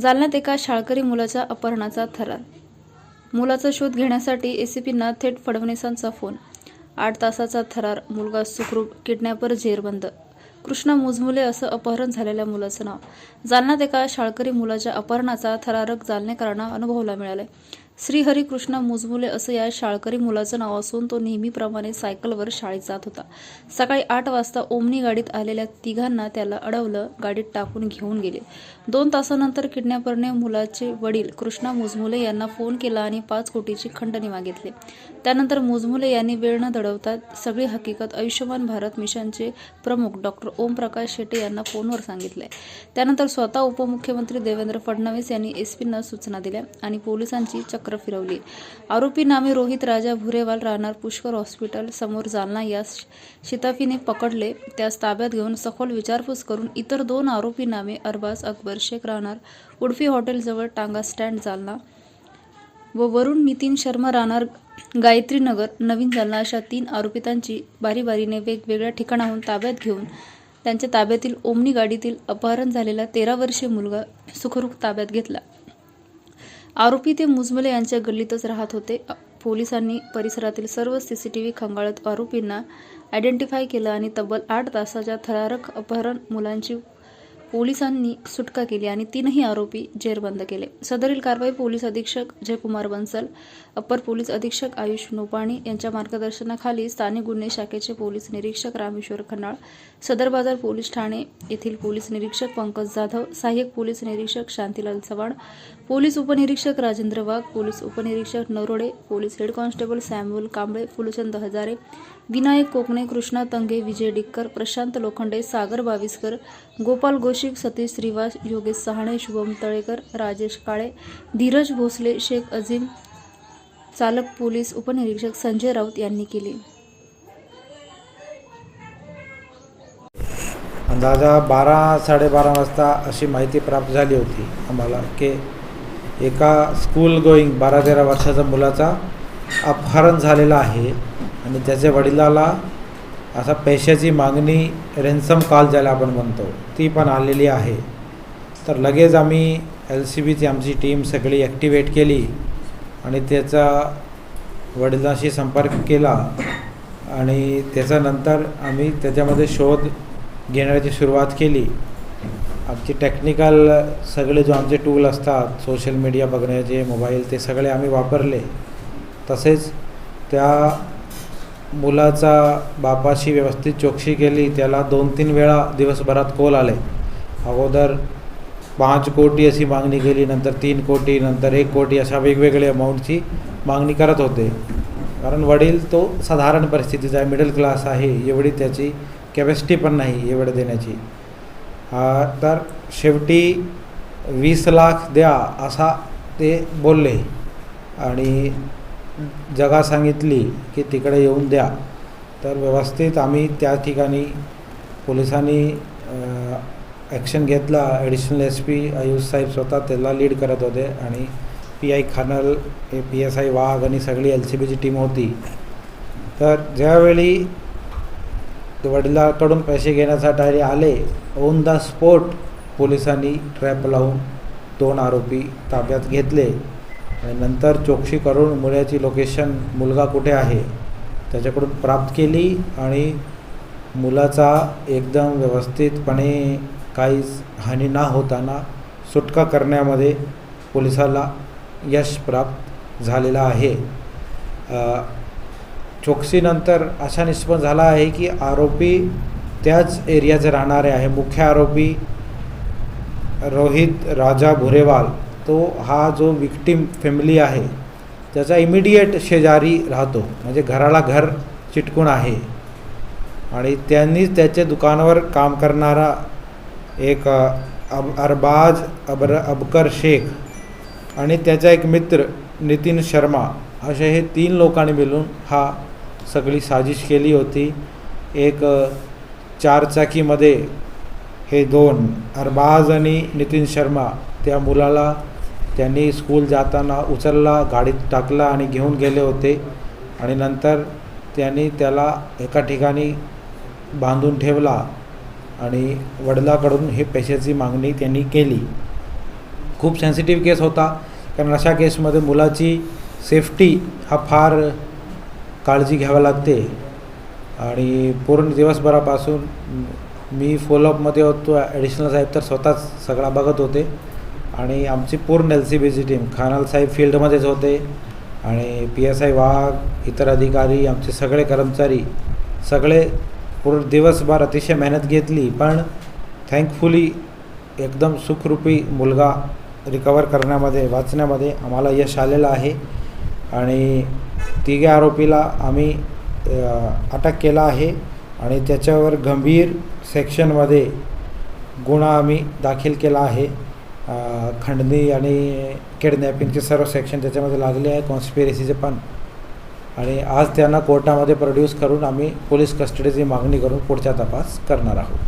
जालन्यात एका शाळकरी मुलाच्या अपहरणाचा थरार. मुलाचा शोध घेण्यासाठी एसीपींना थेट फडणवीसांचा फोन. आठ तासाचा थरार मुलगा सुखरूप किडनॅपर झेरबंद कृष्णा मुजमुले असं अपहरण झालेल्या मुलाचं नाव. जालन्यात एका शाळकरी मुलाच्या अपहरणाचा थरारक जालनेकरांना अनुभवला मिळालाय. श्रीहरिकृष्ण मुजमुले असं या शाळकरी मुलाचं नाव असून तो नेहमीप्रमाणे सायकलवर शाळेत जात होता. सकाळी आठ वाजता ओमनी गाडीत आलेल्या तिघांना त्याला अडवलं गाडीत टाकून घेऊन गेले. दोन तासानंतर किडनॅपरने मुलाचे वडील कृष्णा मुजमुले यांना फोन केला आणि पाच कोटीची खंडणी मागितली. त्यानंतर मुजमुले यांनी वेळ न दडवता सगळी हकीकत आयुष्यमान भारत मिशनचे प्रमुख डॉक्टर ओमप्रकाश शेटे यांना फोनवर सांगितले. त्यानंतर स्वतः उपमुख्यमंत्री देवेंद्र फडणवीस यांनी एसपींना सूचना दिल्या आणि पोलिसांची चक्र फिरवली. आरोपी नामे रोहित राजा भुरेवाल राहणार पुष्कर हॉस्पिटल समोर जालना. यास शिताफीने पकडले. त्यास ताब्यात घेऊन सखोल विचारपूस करून इतर दोन आरोपी नामे अरबाज अकबर शेख राहणार उडफी हॉटेलजवळ टांगा स्टँड जालना व वरुण नितीन शर्मा राहणार गायत्री नगर नवीन जालना. अशा तीन आरोपितांची बारीबारीने वेगवेगळ्या ठिकाणाहून ताब्यात घेऊन त्यांच्या ताब्यातील ओमनी गाडीतील अपहरण झालेला तेरा वर्षीय मुलगा सुखरूप ताब्यात घेतला. आरोपी ते मुजमले यांच्या गल्लीतच राहत होते. पोलिसांनी परिसरातील सर्व सीसी टी व्ही खंगाळत आरोपींना आयडेंटिफाय केलं आणि तब्बल आठ तासाच्या थरारक अपहरण मुलांची पोलिसांनी सुटका केली आणि तीनही आरोपी जेरबंद केले. सदरील कारवाई पोलीस अधीक्षक जयकुमार बन्सल अप्पर पोलीस अधीक्षक आयुष नोपाणी यांच्या मार्गदर्शनाखाली स्थानिक गुन्हे शाखेचे पोलीस निरीक्षक रामेश्वर खनाळ सदर बाजार पोलीस ठाणे येथील पोलीस निरीक्षक पंकज जाधव सहाय्यक पोलीस निरीक्षक शांतीलाल चव्हाण पोलीस उपनिरीक्षक राजेंद्र वाघ पोलीस उपनिरीक्षक Narode police head constable Samuel Kamble Phulchand Hazare Vinayak Kokane Krishna Tange Vijay Dikkar Prashant Lokhande Sagar Baviskar Gopal Kaushik Satish Shrivas Yogesh Sahane Shubham Talekar Rajesh Kale Dhiraj Bhosale Shaikh Azim चालक police उपनिरीक्षक संजय राऊत यांनी केली. अंदाजा बारा साडेबारा वाजता अशी माहिती प्राप्त झाली होती आम्हाला की एका स्कूल गोईंग बारा तेरा वर्षाच्या मुलाचा अपहरण झालेला आहे आणि त्याच्या वडिलाला असा पैशाची मागणी रेन्सम कॉल ज्याला आपण म्हणतो ती पण आलेली आहे. तर लगेच आम्ही एल सी बीची आमची टीम सगळी ॲक्टिवेट केली आणि त्याचा वडिलांशी संपर्क केला आणि त्याच्यानंतर आम्ही त्याच्यामध्ये शोध घेण्याची सुरुवात केली. आमची टेक्निकल सगळे जो आमचे टूल असतात सोशल मीडिया बघण्याचे मोबाईल ते सगळे आम्ही वापरले. तसेच त्या मुलाचा बापाशी व्यवस्थित चौकशी केली त्याला दोन तीन वेळा दिवसभरात कॉल आले. अगोदर पाच कोटी अशी मागणी केली नंतर तीन कोटी नंतर एक कोटी अशा वेगवेगळ्या अमाऊंटची मागणी करत होते. कारण वडील तो साधारण परिस्थितीचा आहे मिडल क्लास आहे एवढी त्याची कॅपॅसिटी पण नाही एवढं देण्याची. तर शेवटी वीस लाख द्या असा ते बोलले. आणि जगा सांगितली की तिकडे येऊन द्या. तर व्यवस्थित आम्ही त्या ठिकाणी पोलिसांनी ॲक्शन घेतला. ॲडिशनल एस पी आयुष साहेब स्वतः त्याला लीड करत होते आणि पी आय खानल हे पी एस आय वाघ आणि सगळी एल सी बीची टीम होती. तर ज्यावेळी वडिलाकडून पैसे घेण्यासाठी आले ऑन द स्पॉट पोलिसांनी ट्रॅप लावून दोन आरोपी ताब्यात घेतले. नंतर चौकशी करून मुलाची लोकेशन मुलगा कुठे आहे त्याच्याकडून प्राप्त केली आणि मुलाचा एकदम व्यवस्थितपणे काहीच हानी न होताना सुटका करण्यामध्ये पोलिसाला यश प्राप्त झालेला आहे. अ, चौकशीनंतर असा निष्पन्न झाला आहे की आरोपी त्याच एरियाचे राहणारे आहे. मुख्य आरोपी रोहित राजा भुरेवाल. तो हा जो विक्टीम फॅमिली आहे त्याचा इमिडिएट शेजारी राहतो. म्हणजे घराला घर चिटकून आहे. आणि त्यांनीच त्याच्या दुकानावर काम करणारा एक अब अरबाज अबर अबकर शेख आणि त्याचा एक मित्र नितीन शर्मा असे हे तीन लोकांनी मिळून हा सगळी साजिश केली होती. एक चारचाकीमध्ये हे दोन अरबाज आणि नितीन शर्मा त्या मुलाला त्यांनी स्कूल जाताना उचलला गाडीत टाकला आणि घेऊन गेले होते. आणि नंतर त्यांनी त्याला एका ठिकाणी बांधून ठेवला आणि वडिलाकडून हे पैशाची मागणी त्यांनी केली. खूप सेन्सिटिव्ह केस होता कारण अशा केसमध्ये मुलाची सेफ्टी हा फार काळजी घ्यावी लागते. आणि पूर्ण दिवसभरापासून मी फॉलोअपमध्ये होतो ॲडिशनल साहेब तर स्वतःच सगळा बघत होते. आणि आमची पूर्ण एल सी बीची टीम खानाल साहेब फील्डमध्येच होते आणि पी एस आय वाघ इतर अधिकारी आमचे सगळे कर्मचारी सगळे पूर्ण दिवसभर अतिशय मेहनत घेतली पण थँकफुली एकदम सुखरूपी मुलगा रिकवर करण्यामध्ये वाचण्यामध्ये आम्हाला यश आलेलं आहे. आणि तिघे आरोपीला आम्ही अटक केला आहे आणि त्याच्यावर गंभीर सेक्शनमध्ये गुन्हा आम्ही दाखल केला आहे. खंडणी आणि किडनॅपिंगचे सर्व सेक्शन त्याच्यामध्ये लागले आहे कॉन्स्पिरेसीचे पण. आणि आज त्यांना कोर्टामध्ये प्रोड्यूस करून आम्ही पोलीस कस्टडीची मागणी करून पुढचा तपास करणार आहोत.